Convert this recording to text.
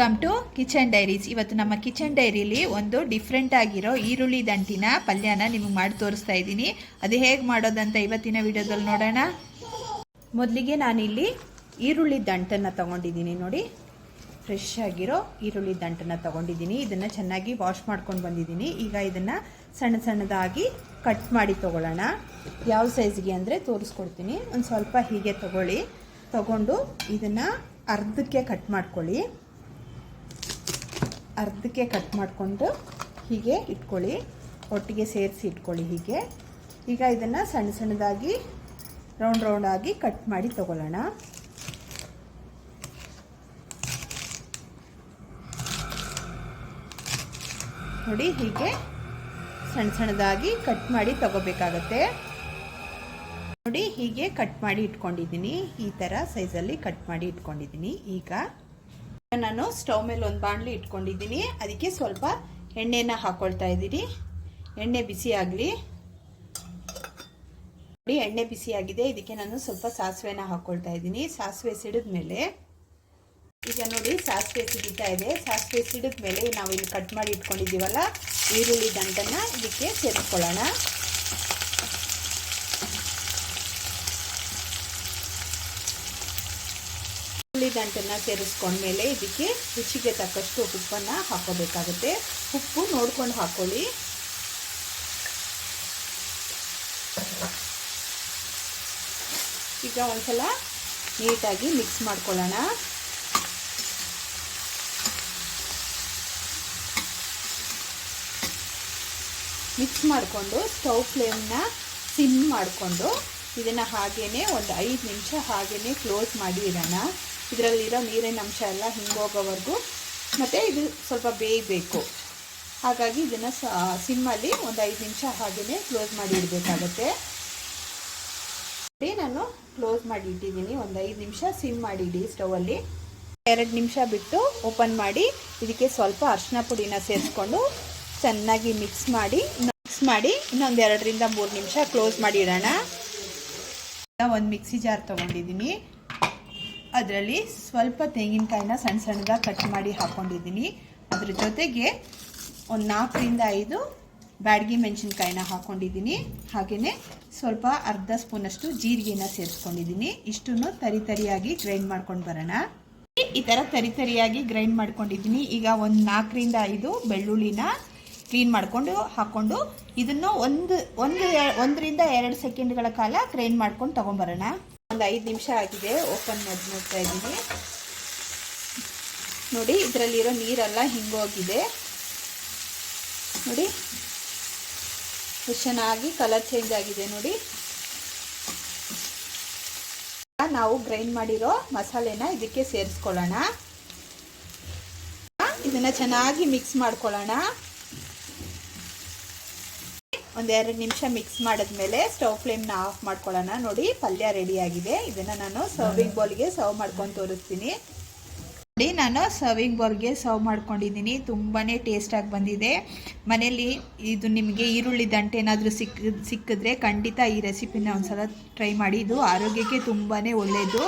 Come to kitchen diaries ಇವತ್ತು ನಮ್ಮ kitchen ಡೈರಿಲಿ ಒಂದು ಡಿಫ್ರೆಂಟ್ ಆಗಿರೋ ಈರುಳ್ಳಿ ದಂಟಿನ ಪಲ್ಯನ ನಿಮಗೆ ಮಾಡಿ ತೋರಿಸ್ತಾ ಇದ್ದೀನಿ. ಅದು ಹೇಗೆ ಮಾಡೋದಂತ ಇವತ್ತಿನ ವಿಡಿಯೋದಲ್ಲಿ ನೋಡೋಣ. ಮೊದಲಿಗೆ ನಾನಿಲ್ಲಿ ಈರುಳ್ಳಿ ದಂಟನ್ನು ತಗೊಂಡಿದ್ದೀನಿ ನೋಡಿ. ಫ್ರೆಶ್ ಆಗಿರೋ ಈರುಳ್ಳಿ ದಂಟನ್ನು ತಗೊಂಡಿದ್ದೀನಿ. ಇದನ್ನು ಚೆನ್ನಾಗಿ ವಾಶ್ ಮಾಡ್ಕೊಂಡು ಬಂದಿದ್ದೀನಿ. ಈಗ ಇದನ್ನು ಸಣ್ಣ ಸಣ್ಣದಾಗಿ ಕಟ್ ಮಾಡಿ ತೊಗೊಳ್ಳೋಣ. ಯಾವ ಸೈಜ್ಗೆ ಅಂದರೆ ತೋರಿಸ್ಕೊಡ್ತೀನಿ. ಒಂದು ಸ್ವಲ್ಪ ಹೀಗೆ ತಗೊಳ್ಳಿ. ತಗೊಂಡು ಇದನ್ನು ಅರ್ಧಕ್ಕೆ ಕಟ್ ಮಾಡ್ಕೊಳ್ಳಿ. ಅರ್ಧಕ್ಕೆ ಕಟ್ ಮಾಡಿಕೊಂಡು ಹೀಗೆ ಇಟ್ಕೊಳ್ಳಿ. ಒಟ್ಟಿಗೆ ಸೇರಿಸಿ ಇಟ್ಕೊಳ್ಳಿ ಹೀಗೆ. ಈಗ ಇದನ್ನು ಸಣ್ಣ ಸಣ್ಣದಾಗಿ ರೌಂಡ್ ರೌಂಡಾಗಿ ಕಟ್ ಮಾಡಿ ತಗೊಳ್ಳೋಣ. ನೋಡಿ ಹೀಗೆ ಸಣ್ಣ ಸಣ್ಣದಾಗಿ ಕಟ್ ಮಾಡಿ ತಗೋಬೇಕಾಗತ್ತೆ. ನೋಡಿ ಹೀಗೆ ಕಟ್ ಮಾಡಿ ಇಟ್ಕೊಂಡಿದ್ದೀನಿ. ಈ ಥರ ಸೈಜಲ್ಲಿ ಕಟ್ ಮಾಡಿ ಇಟ್ಕೊಂಡಿದ್ದೀನಿ. ಈಗ ನಾನು ಸ್ಟವ್ ಮೇಲೆ ಒಂದು ಬಾಣಲಿ ಇಟ್ಕೊಂಡಿದ್ದೀನಿ. ಅದಕ್ಕೆ ಸ್ವಲ್ಪ ಎಣ್ಣೆನ ಹಾಕ್ಕೊಳ್ತಾ ಇದ್ದೀರಿ ಎಣ್ಣೆ ಬಿಸಿ ಆಗಲಿ. ನೋಡಿ, ಎಣ್ಣೆ ಬಿಸಿಯಾಗಿದೆ ಇದಕ್ಕೆ ನಾನು ಸ್ವಲ್ಪ ಸಾಸಿವೆನ ಹಾಕ್ಕೊಳ್ತಾ ಇದ್ದೀನಿ. ಸಾಸಿವೆ ಸಿಡಿದ ಮೇಲೆ ಈಗ ನೋಡಿ, ಸಾಸಿವೆ ಸಿಡಿತಾ ಇದೆ. ಸಾಸಿವೆ ಸಿಡಿದ ಮೇಲೆ ನಾವು ಇಲ್ಲಿ ಕಟ್ ಮಾಡಿ ಇಟ್ಕೊಂಡಿದ್ದೀವಲ್ಲ, ಈರುಳ್ಳಿ ದಂಟನ್ನು ಇದಕ್ಕೆ ಸೇರಿಸ್ಕೊಳ್ಳೋಣ. ದಂಟನ್ನು ಸೇರಿಸ್ಕೊಂಡ್ಮೇಲೆ ಇದಕ್ಕೆ ರುಚಿಗೆ ತಕ್ಕಷ್ಟು ಉಪ್ಪನ್ನು ಹಾಕೋಬೇಕಾಗುತ್ತೆ. ಉಪ್ಪು ನೋಡ್ಕೊಂಡು ಹಾಕೊಳ್ಳಿ. ಈಗ ಒಂದ್ಸಲ ನೀಟಾಗಿ ಮಿಕ್ಸ್ ಮಾಡ್ಕೊಳ್ಳೋಣ. ಮಿಕ್ಸ್ ಮಾಡಿಕೊಂಡು ಸ್ಟವ್ ಫ್ಲೇಮ್ನ ಸಿಮ್ ಮಾಡಿಕೊಂಡು ಇದನ್ನು ಹಾಗೇ ಒಂದು ಐದು ನಿಮಿಷ ಹಾಗೇ ಕ್ಲೋಸ್ ಮಾಡಿ ಇಡೋಣ. ಇದರಲ್ಲಿರೋ ನೀರಿನ ಅಂಶ ಎಲ್ಲ ಹಿಂಗೋಗೋವರೆಗೂ. ಮತ್ತು ಇದು ಸ್ವಲ್ಪ ಬೇಯಬೇಕು. ಹಾಗಾಗಿ ಇದನ್ನು ಸಿಮ್ಮಲ್ಲಿ ಒಂದು ಐದು ನಿಮಿಷ ಹಾಗೆಯೇ ಕ್ಲೋಸ್ ಮಾಡಿ ಇಡಬೇಕಾಗತ್ತೆ. ನಾನು ಕ್ಲೋಸ್ ಮಾಡಿ ಇಟ್ಟಿದ್ದೀನಿ. ಒಂದು ಐದು ನಿಮಿಷ ಸಿಮ್ ಮಾಡಿ ಇಡಿ ಸ್ಟವಲ್ಲಿ ಎರಡು ನಿಮಿಷ ಬಿಟ್ಟು ಓಪನ್ ಮಾಡಿ. ಇದಕ್ಕೆ ಸ್ವಲ್ಪ ಅರಿಶಿನ ಪುಡಿನ ಸೇರಿಸ್ಕೊಂಡು ಚೆನ್ನಾಗಿ ಮಿಕ್ಸ್ ಮಾಡಿ ಮಿಕ್ಸ್ ಮಾಡಿ ಇನ್ನೊಂದು ಎರಡರಿಂದ ಮೂರು ನಿಮಿಷ ಕ್ಲೋಸ್ ಮಾಡಿ ಇಡೋಣ. ಒಂದು ಮಿಕ್ಸಿ ಜಾರ್ ತೊಗೊಂಡಿದ್ದೀನಿ. ಅದರಲ್ಲಿ ಸ್ವಲ್ಪ ತೆಂಗಿನಕಾಯಿನ ಸಣ್ಣ ಸಣ್ಣದಾಗಿ ಕಟ್ ಮಾಡಿ ಹಾಕ್ಕೊಂಡಿದ್ದೀನಿ ಅದ್ರ ಜೊತೆಗೆ ಒಂದು ನಾಲ್ಕರಿಂದ ಐದು ಬ್ಯಾಡಗಿ ಮೆಣಸಿನ್ಕಾಯಿನ ಹಾಕ್ಕೊಂಡಿದ್ದೀನಿ ಹಾಗೆಯೇ ಸ್ವಲ್ಪ ಅರ್ಧ ಸ್ಪೂನಷ್ಟು ಜೀರಿಗೆನ ಸೇರಿಸ್ಕೊಂಡಿದ್ದೀನಿ. ಇಷ್ಟನ್ನು ತರಿ ತರಿಯಾಗಿ ಗ್ರೈಂಡ್ ಮಾಡ್ಕೊಂಡು ಬರೋಣ. ಈ ಥರ ತರಿ ತರಿಯಾಗಿ ಗ್ರೈಂಡ್ ಮಾಡ್ಕೊಂಡಿದ್ದೀನಿ. ಈಗ ಒಂದು ನಾಲ್ಕರಿಂದ ಐದು ಬೆಳ್ಳುಳ್ಳಿನ ಕ್ಲೀನ್ ಮಾಡಿಕೊಂಡು ಹಾಕ್ಕೊಂಡು ಇದನ್ನು ಒಂದು ಒಂದು, ಒಂದರಿಂದ ಎರಡು ಸೆಕೆಂಡ್ಗಳ ಕಾಲ ಗ್ರೈಂಡ್ ಮಾಡ್ಕೊಂಡು ತೊಗೊಂಬರೋಣ ಒಂದು ಐದು ನಿಮಿಷ ಆಗಿದೆ ಓಪನ್ ಮಾಡಿ ನೋಡ್ತಾ ಇದ್ದೀನಿ. ನೋಡಿ, ಇದರಲ್ಲಿರೋ ನೀರೆಲ್ಲ ಹಿಂಗೋಗಿದೆ. ನೋಡಿ, ಚೆನ್ನಾಗಿ ಕಲರ್ ಚೇಂಜ್ ಆಗಿದೆ, ನೋಡಿ. ನಾವು ಗ್ರೈಂಡ್ ಮಾಡಿರೋ ಮಸಾಲೆನ ಇದಕ್ಕೆ ಸೇರಿಸ್ಕೊಳ್ಳೋಣ. ಇದನ್ನ ಚೆನ್ನಾಗಿ ಮಿಕ್ಸ್ ಮಾಡ್ಕೊಳ್ಳೋಣ. ಒಂದೆರಡು ನಿಮಿಷ ಮಿಕ್ಸ್ ಮಾಡಿದ್ಮೇಲೆ ಸ್ಟವ್ ಫ್ಲೇಮ್ನ ಆಫ್ ಮಾಡ್ಕೊಳ್ಳೋಣ. ನೋಡಿ ಪಲ್ಯ ರೆಡಿ ಆಗಿದೆ. ಇದನ್ನು ನಾನು ಸರ್ವಿಂಗ್ ಬೌಲ್ಗೆ ಸರ್ವ್ ಮಾಡ್ಕೊಂಡು ತೋರಿಸ್ತೀನಿ. ನೋಡಿ ನಾನು ಸರ್ವಿಂಗ್ ಬೌಲ್ಗೆ ಸರ್ವ್ ಮಾಡ್ಕೊಂಡಿದ್ದೀನಿ. ತುಂಬಾ ಟೇಸ್ಟಾಗಿ ಬಂದಿದೆ. ಮನೇಲಿ ಇದು ನಿಮಗೆ ಈರುಳ್ಳಿ ದಂಟೆ ಏನಾದರೂ ಸಿಕ್ಕ ಸಿಕ್ಕಿದ್ರೆ ಖಂಡಿತ ಈ ರೆಸಿಪಿನ ಒಂದು ಸಲ ಟ್ರೈ ಮಾಡಿ. ಇದು ಆರೋಗ್ಯಕ್ಕೆ ತುಂಬಾ ಒಳ್ಳೆಯದು